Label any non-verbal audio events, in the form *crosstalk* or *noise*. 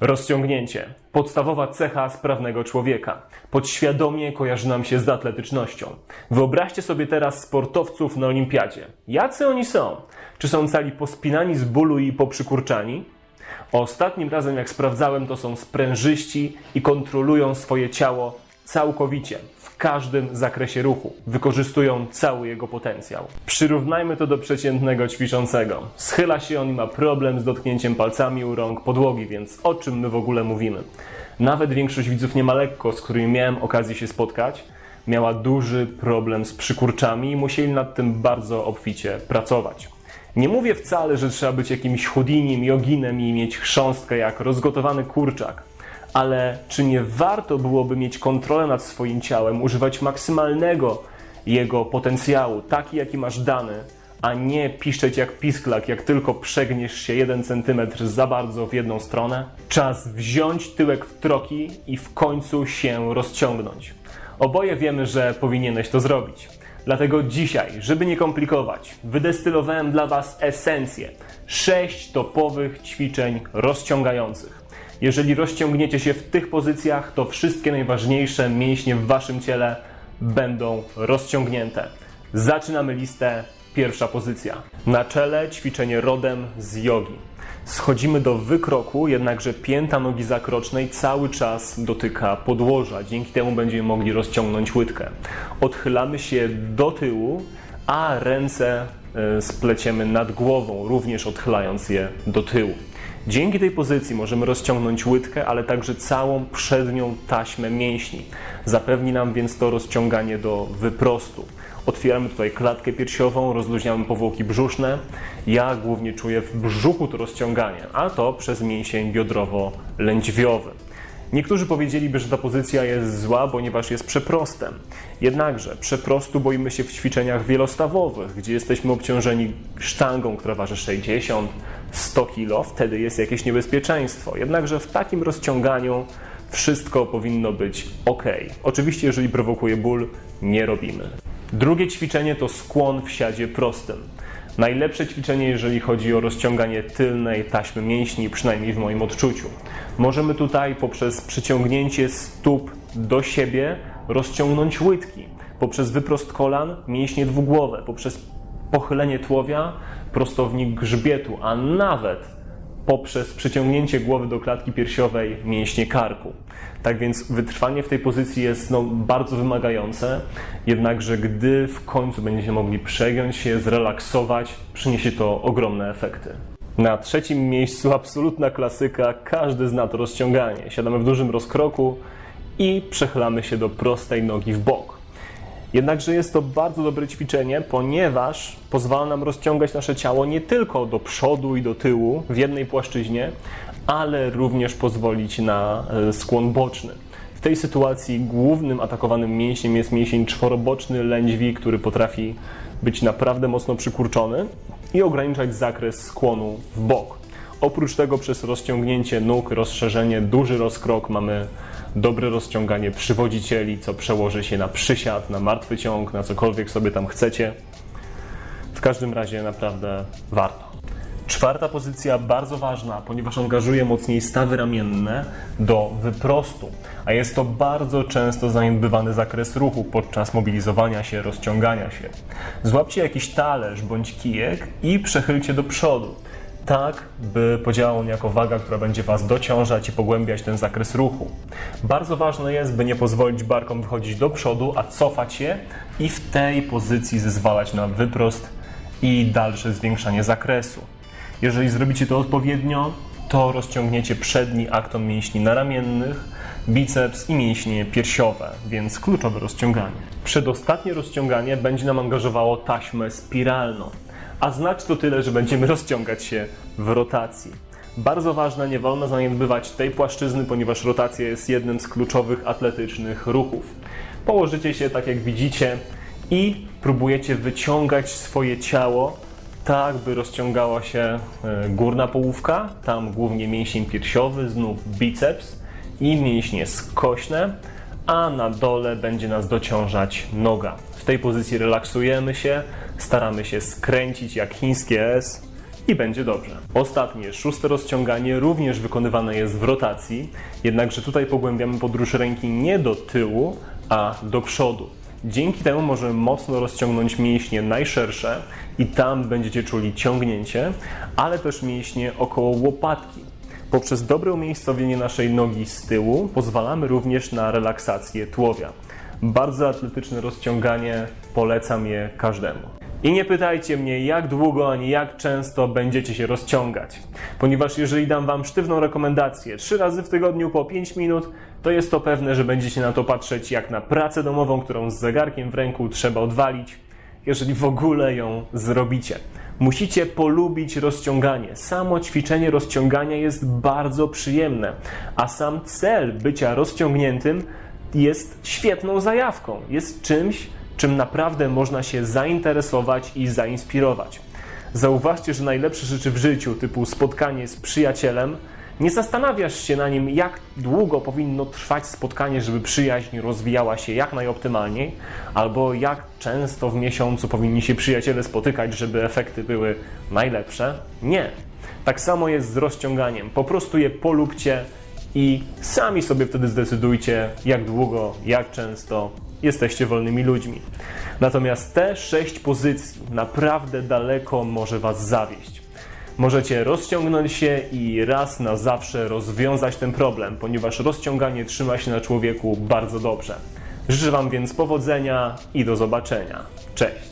Rozciągnięcie. Podstawowa cecha sprawnego człowieka. Podświadomie kojarzy nam się z atletycznością. Wyobraźcie sobie teraz sportowców na olimpiadzie. Jacy oni są? Czy są cali pospinani z bólu i poprzykurczani? Ostatnim razem jak sprawdzałem, to są sprężyści i kontrolują swoje ciało całkowicie, każdym zakresie ruchu. Wykorzystują cały jego potencjał. Przyrównajmy to do przeciętnego ćwiczącego. Schyla się on i ma problem z dotknięciem palcami u rąk podłogi, więc o czym my w ogóle mówimy? Nawet większość widzów nie ma lekko, z którymi miałem okazję się spotkać, miała duży problem z przykurczami i musieli nad tym bardzo obficie pracować. Nie mówię wcale, że trzeba być jakimś chudinim, joginem i mieć chrząstkę jak rozgotowany kurczak. Ale czy nie warto byłoby mieć kontrolę nad swoim ciałem, używać maksymalnego jego potencjału, taki jaki masz dany, a nie piszczeć jak pisklak, jak tylko przegniesz się jeden centymetr za bardzo w jedną stronę? Czas wziąć tyłek w troki i w końcu się rozciągnąć. Oboje wiemy, że powinieneś to zrobić. Dlatego dzisiaj, żeby nie komplikować, wydestylowałem dla Was esencję sześć topowych ćwiczeń rozciągających. Jeżeli rozciągniecie się w tych pozycjach, to wszystkie najważniejsze mięśnie w Waszym ciele będą rozciągnięte. Zaczynamy listę. Pierwsza pozycja. Na czele ćwiczenie rodem z jogi. Schodzimy do wykroku, jednakże pięta nogi zakrocznej cały czas dotyka podłoża. Dzięki temu będziemy mogli rozciągnąć łydkę. Odchylamy się do tyłu, a ręce e, spleciemy nad głową, również odchylając je do tyłu. Dzięki tej pozycji możemy rozciągnąć łydkę, ale także całą przednią taśmę mięśni. Zapewni nam więc to rozciąganie do wyprostu. Otwieramy tutaj klatkę piersiową, rozluźniamy powłoki brzuszne. Ja głównie czuję w brzuchu to rozciąganie, a to przez mięsień biodrowo-lędźwiowy. Niektórzy powiedzieliby, że ta pozycja jest zła, ponieważ jest przeprostem. Jednakże przeprostu boimy się w ćwiczeniach wielostawowych, gdzie jesteśmy obciążeni sztangą, która waży 60, 100 kg, wtedy jest jakieś niebezpieczeństwo. Jednakże w takim rozciąganiu wszystko powinno być ok. Oczywiście, jeżeli prowokuje ból, nie robimy. Drugie ćwiczenie to skłon w siadzie prostym. Najlepsze ćwiczenie, jeżeli chodzi o rozciąganie tylnej taśmy mięśni, przynajmniej w moim odczuciu. Możemy tutaj poprzez przyciągnięcie stóp do siebie rozciągnąć łydki, poprzez wyprost kolan mięśnie dwugłowe, poprzez pochylenie tułowia prostownik grzbietu, a nawet poprzez przyciągnięcie głowy do klatki piersiowej mięśnie karku. Tak więc wytrwanie w tej pozycji jest no, bardzo wymagające, jednakże gdy w końcu będziecie mogli przegiąć się, zrelaksować, przyniesie to ogromne efekty. Na trzecim miejscu *laughs* absolutna klasyka, każdy zna to rozciąganie. Siadamy w dużym rozkroku i przechylamy się do prostej nogi w bok. Jednakże jest to bardzo dobre ćwiczenie, ponieważ pozwala nam rozciągać nasze ciało nie tylko do przodu i do tyłu w jednej płaszczyźnie, ale również pozwolić na e, skłon boczny. W tej sytuacji głównym atakowanym mięśniem jest mięsień czworoboczny lędźwi, który potrafi być naprawdę mocno przykurczony i ograniczać zakres skłonu w bok. Oprócz tego przez rozciągnięcie nóg, rozszerzenie, duży rozkrok mamy dobre rozciąganie przywodzicieli, co przełoży się na przysiad, na martwy ciąg, na cokolwiek sobie tam chcecie. W każdym razie naprawdę warto. Czwarta pozycja bardzo ważna, ponieważ angażuje mocniej stawy ramienne do wyprostu, a jest to bardzo często zaniedbywany zakres ruchu podczas mobilizowania się, rozciągania się. Złapcie jakiś talerz bądź kijek i przechylcie do przodu tak, by podziałał on jako waga, która będzie Was dociążać i pogłębiać ten zakres ruchu. Bardzo ważne jest, by nie pozwolić barkom wychodzić do przodu, a cofać je i w tej pozycji zezwalać na wyprost i dalsze zwiększanie zakresu. Jeżeli zrobicie to odpowiednio, to rozciągniecie przedni akton mięśni naramiennych, biceps i mięśnie piersiowe, więc kluczowe rozciąganie. Przedostatnie rozciąganie będzie nam angażowało taśmę spiralną a znać to tyle, że będziemy rozciągać się w rotacji. Bardzo ważne, nie wolno zaniedbywać tej płaszczyzny, ponieważ rotacja jest jednym z kluczowych atletycznych ruchów. Położycie się tak jak widzicie i próbujecie wyciągać swoje ciało tak, by rozciągała się e, górna połówka, tam głównie mięsień piersiowy, znów biceps i mięśnie skośne, a na dole będzie nas dociążać noga. W tej pozycji relaksujemy się, staramy się skręcić jak chińskie S, i będzie dobrze. Ostatnie, szóste rozciąganie również wykonywane jest w rotacji, jednakże tutaj pogłębiamy podróż ręki nie do tyłu, a do przodu. Dzięki temu możemy mocno rozciągnąć mięśnie najszersze i tam będziecie czuli ciągnięcie, ale też mięśnie około łopatki. Poprzez dobre umiejscowienie naszej nogi z tyłu pozwalamy również na relaksację tułowia. Bardzo atletyczne rozciąganie, polecam je każdemu. I nie pytajcie mnie, jak długo ani jak często będziecie się rozciągać, ponieważ jeżeli dam Wam sztywną rekomendację 3 razy w tygodniu po 5 minut, to jest to pewne, że będziecie na to patrzeć jak na pracę domową, którą z zegarkiem w ręku trzeba odwalić, jeżeli w ogóle ją zrobicie. Musicie polubić rozciąganie. Samo ćwiczenie rozciągania jest bardzo przyjemne, a sam cel bycia rozciągniętym jest świetną zajawką. Jest czymś, czym naprawdę można się zainteresować i zainspirować. Zauważcie, że najlepsze rzeczy w życiu, typu spotkanie z przyjacielem, nie zastanawiasz się na nim, jak długo powinno trwać spotkanie, żeby przyjaźń rozwijała się jak najoptymalniej, albo jak często w miesiącu powinni się przyjaciele spotykać, żeby efekty były najlepsze. Nie. Tak samo jest z rozciąganiem. Po prostu je polubcie i sami sobie wtedy zdecydujcie, jak długo, jak często jesteście wolnymi ludźmi. Natomiast te sześć pozycji naprawdę daleko może Was zawieść. Możecie rozciągnąć się i raz na zawsze rozwiązać ten problem, ponieważ rozciąganie trzyma się na człowieku bardzo dobrze. Życzę Wam więc powodzenia i do zobaczenia. Cześć!